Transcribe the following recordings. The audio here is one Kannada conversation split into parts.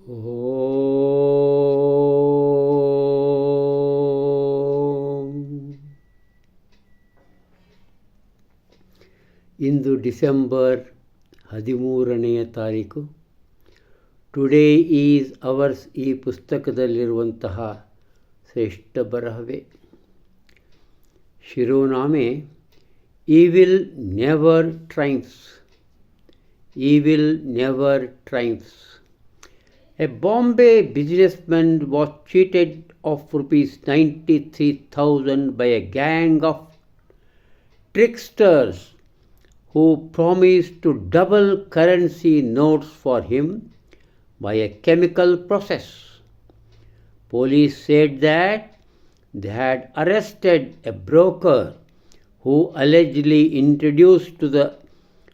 ಇಂದು ಡಿಸೆಂಬರ್ ಹದಿಮೂರನೆಯ ತಾರೀಕು. ಟುಡೇ ಈಸ್ ಅವರ್ಸ್ ಈ ಪುಸ್ತಕದಲ್ಲಿರುವಂತಹ ಶ್ರೇಷ್ಠ ಬರಹವೇ. ಶಿರೋನಾಮೆ evil never triumphs evil never triumphs A Bombay businessman was cheated of rupees 93,000 by a gang of tricksters who promised to double currency notes for him by a chemical process. Police said that they had arrested a broker who allegedly introduced to the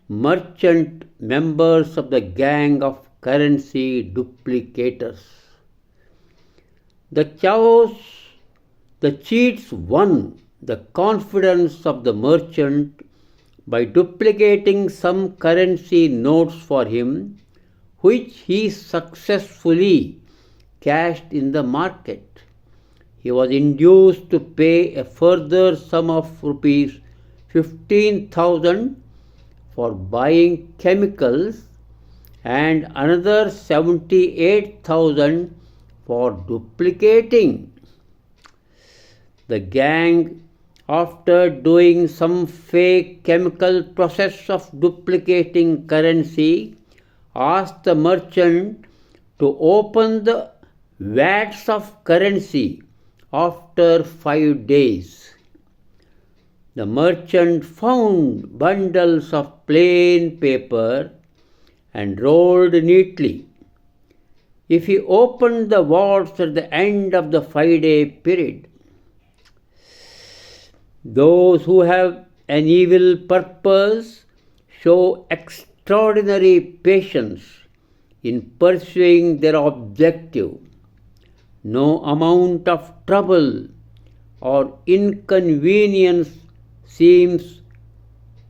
merchant members of the gang of currency duplicators. The chaos, the cheats won the confidence of the merchant by duplicating some currency notes for him, which he successfully cashed in the market. He was induced to pay a further sum of rupees 15,000 for buying chemicals and another 78,000 for duplicating. The gang, after doing some fake chemical process of duplicating currency, asked the merchant to open the vats of currency after five days. The merchant found bundles of plain paper and rolled neatly. If he opened the vaults at the end of the five day period, those who have an evil purpose show extraordinary patience in pursuing their objective. No amount of trouble or inconvenience seems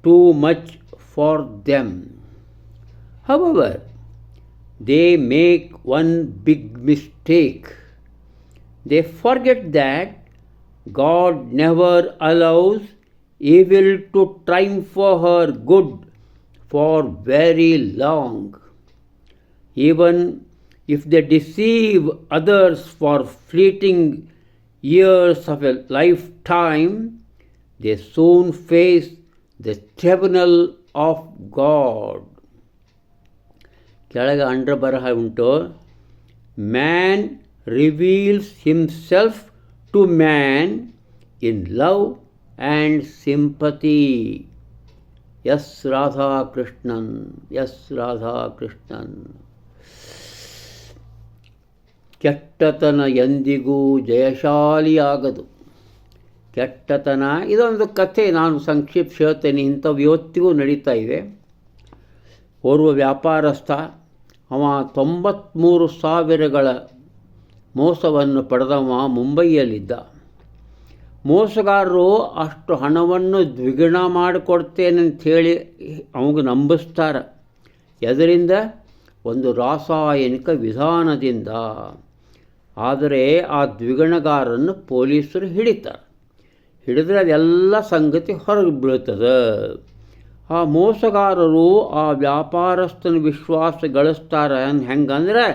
too much for them. However, they make one big mistake. They forget that God never allows evil to triumph for her good for very long. Even if they deceive others for fleeting years of a lifetime, they soon face the tribunal of God. ಕೆಳಗೆ ಅಂಡ್ರ ಬರಹ ಉಂಟು. Man reveals himself to man in love and sympathy S Radhakrishnan S Radhakrishnan ಕೆಟ್ಟತನ ಎಂದಿಗೂ ಜಯಶಾಲಿಯಾಗದು. ಕೆಟ್ಟತನ, ಇದೊಂದು ಕಥೆ ನಾನು ಸಂಕ್ಷಿಪ್ತ ಹೇಳ್ತೇನೆ. ಇಂಥವು ಇವತ್ತಿಗೂ ನಡೀತಾ ಇವೆ. ಓರ್ವ ವ್ಯಾಪಾರಸ್ಥ ಅವ ತೊಂಬತ್ತ್ಮೂರು ಸಾವಿರಗಳ ಮೋಸವನ್ನು ಪಡೆದವ ಮುಂಬೈಯಲ್ಲಿದ್ದ. ಮೋಸಗಾರರು ಅಷ್ಟು ಹಣವನ್ನು ದ್ವಿಗುಣ ಮಾಡಿಕೊಡ್ತೇನೆ ಹೇಳಿ ಅವಾಗ ನಂಬಿಸ್ತಾರೆ. ಎದರಿಂದ? ಒಂದು ರಾಸಾಯನಿಕ ವಿಧಾನದಿಂದ. ಆದರೆ ಆ ದ್ವಿಗುಣಗಾರನ್ನು ಪೊಲೀಸರು ಹಿಡಿತಾರೆ. ಹಿಡಿದ್ರೆ ಅದೆಲ್ಲ ಸಂಗತಿ ಹೊರಗೆ ಬೀಳ್ತದೆ. ಆ ಮೋಸಗಾರರು ಆ ವ್ಯಾಪಾರಸ್ಥನ ವಿಶ್ವಾಸ ಗಳಿಸ್ತಾರೆ ಹೆಂಗಂದ್ರೆ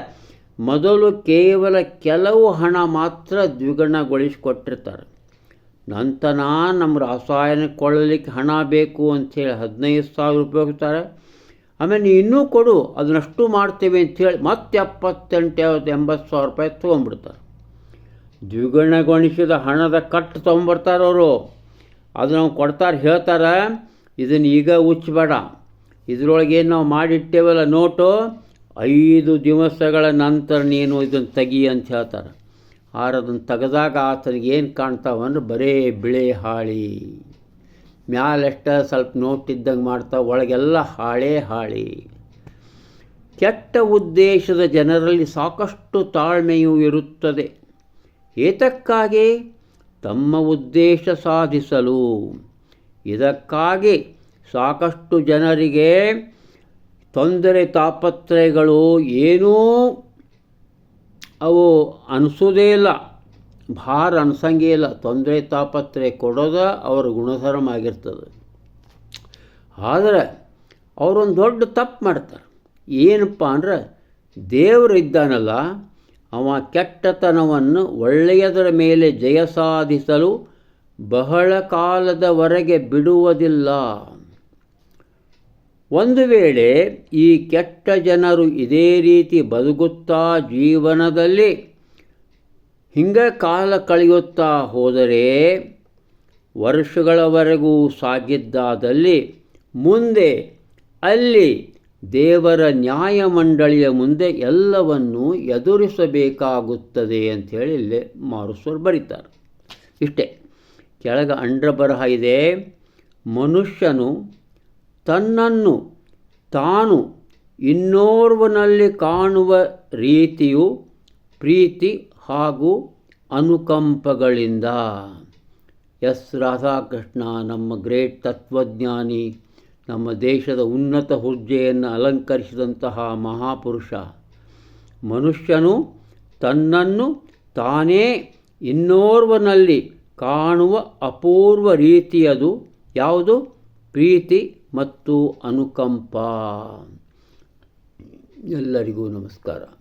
ಮೊದಲು ಕೇವಲ ಕೆಲವು ಹಣ ಮಾತ್ರ ದ್ವಿಗುಣಗೊಳಿಸಿಕೊಟ್ಟಿರ್ತಾರೆ. ನಂತರ ನಮ್ಮ ರಾಸಾಯನಿಕ ಕೊಳ್ಳಲಿಕ್ಕೆ ಹಣ ಬೇಕು ಅಂಥೇಳಿ ಹದಿನೈದು ಸಾವಿರ ರೂಪಾಯಿ ಹೋಗ್ತಾರೆ ಆಮೇಲೆ ಇನ್ನೂ ಕೊಡು, ಅದನ್ನಷ್ಟು ಮಾಡ್ತೇವೆ ಅಂಥೇಳಿ ಮತ್ತೆ ಎಪ್ಪತ್ತೆಂಟು ಎಂಬತ್ತು ಸಾವಿರ ರೂಪಾಯಿ ತೊಗೊಂಡ್ಬಿಡ್ತಾರೆ. ದ್ವಿಗುಣಗೊಳಿಸಿದ ಹಣದ ಕಟ್ಟು ತೊಗೊಂಬರ್ತಾರೆ ಅವರು. ಅದು ಕೊಡ್ತಾರೆ, ಹೇಳ್ತಾರೆ ಇದನ್ನು ಈಗ ಉಚ್ಚಬೇಡ. ಇದರೊಳಗೆ ನಾವು ಮಾಡಿಟ್ಟೇವಲ್ಲ ನೋಟು? ಐದು ದಿವಸಗಳ ನಂತರ ನೀನು ಇದನ್ನು ತೆಗಿ ಅಂತ ಹೇಳ್ತಾರೆ. ಆದ್ರೆ ಅದನ್ನು ತೆಗೆದಾಗ ಆತನಿಗೆ ಏನು ಕಾಣ್ತಾವಂದ್ರೆ ಬರೇ ಬಿಳೆ ಹಾಳಿ. ಮ್ಯಾಲೆಷ್ಟ ಸ್ವಲ್ಪ ನೋಟಿದ್ದಂಗೆ ಮಾಡ್ತಾ ಒಳಗೆಲ್ಲ ಹಾಳೇ ಹಾಳಿ. ಕೆಟ್ಟ ಉದ್ದೇಶದ ಜನರಲ್ಲಿ ಸಾಕಷ್ಟು ತಾಳ್ಮೆಯೂ ಇರುತ್ತದೆ. ಏತಕ್ಕಾಗಿ? ತಮ್ಮ ಉದ್ದೇಶ ಸಾಧಿಸಲು. ಇದಕ್ಕಾಗಿ ಸಾಕಷ್ಟು ಜನರಿಗೆ ತೊಂದರೆ ತಾಪತ್ರಯಗಳು ಏನೂ ಅವು ಅನಿಸೋದೇ ಇಲ್ಲ. ಭಾರ ಅನ್ಸಂಗೇ ಇಲ್ಲ. ತೊಂದರೆ ತಾಪತ್ರೆ ಕೊಡೋದ ಅವರ ಗುಣಧರ್ಮ ಆಗಿರ್ತದೆ. ಆದರೆ ಅವರೊಂದು ದೊಡ್ಡ ತಪ್ಪು ಮಾಡ್ತಾರೆ. ಏನಪ್ಪ ಅಂದ್ರೆ ದೇವರು ಇದ್ದಾನಲ್ಲ, ಅವ ಕೆಟ್ಟತನವನ್ನು ಒಳ್ಳೆಯದರ ಮೇಲೆ ಜಯ ಸಾಧಿಸಲು ಬಹಳ ಕಾಲದವರೆಗೆ ಬಿಡುವುದಿಲ್ಲ. ಒಂದು ವೇಳೆ ಈ ಕೆಟ್ಟ ಜನರು ಇದೇ ರೀತಿ ಬದುಕುತ್ತಾ ಜೀವನದಲ್ಲಿ ಹಿಂಗೆ ಕಾಲ ಕಳೆಯುತ್ತಾ ಹೋದರೆ ವರ್ಷಗಳವರೆಗೂ ಸಾಗಿದ್ದಾದಲ್ಲಿ ಮುಂದೆ ಅಲ್ಲಿ ದೇವರ ನ್ಯಾಯಮಂಡಳಿಯ ಮುಂದೆ ಎಲ್ಲವನ್ನು ಎದುರಿಸಬೇಕಾಗುತ್ತದೆ ಅಂಥೇಳಿ ಇಲ್ಲಿ ಮಾರುಸರು ಬರೀತಾರೆ. ಇಷ್ಟೇ. ಕೆಳಗೆ ಅಂಡ್ರ ಬರಹ ಇದೆ. ಮನುಷ್ಯನು ತನ್ನನ್ನು ತಾನು ಇನ್ನೋರ್ವನಲ್ಲಿ ಕಾಣುವ ರೀತಿಯು ಪ್ರೀತಿ ಹಾಗೂ ಅನುಕಂಪಗಳಿಂದ. ಎಸ್ ರಾಧಾಕೃಷ್ಣ, ನಮ್ಮ ಗ್ರೇಟ್ ತತ್ವಜ್ಞಾನಿ, ನಮ್ಮ ದೇಶದ ಉನ್ನತ ಹುದ್ದೆಯನ್ನು ಅಲಂಕರಿಸಿದಂತಹ ಮಹಾಪುರುಷ. ಮನುಷ್ಯನು ತನ್ನನ್ನು ತಾನೇ ಇನ್ನೋರ್ವನಲ್ಲಿ ಕಾಣುವ ಅಪೂರ್ವ ರೀತಿಯದು ಯಾವುದು? ಪ್ರೀತಿ ಮತ್ತು ಅನುಕಂಪ. ಎಲ್ಲರಿಗೂ ನಮಸ್ಕಾರ.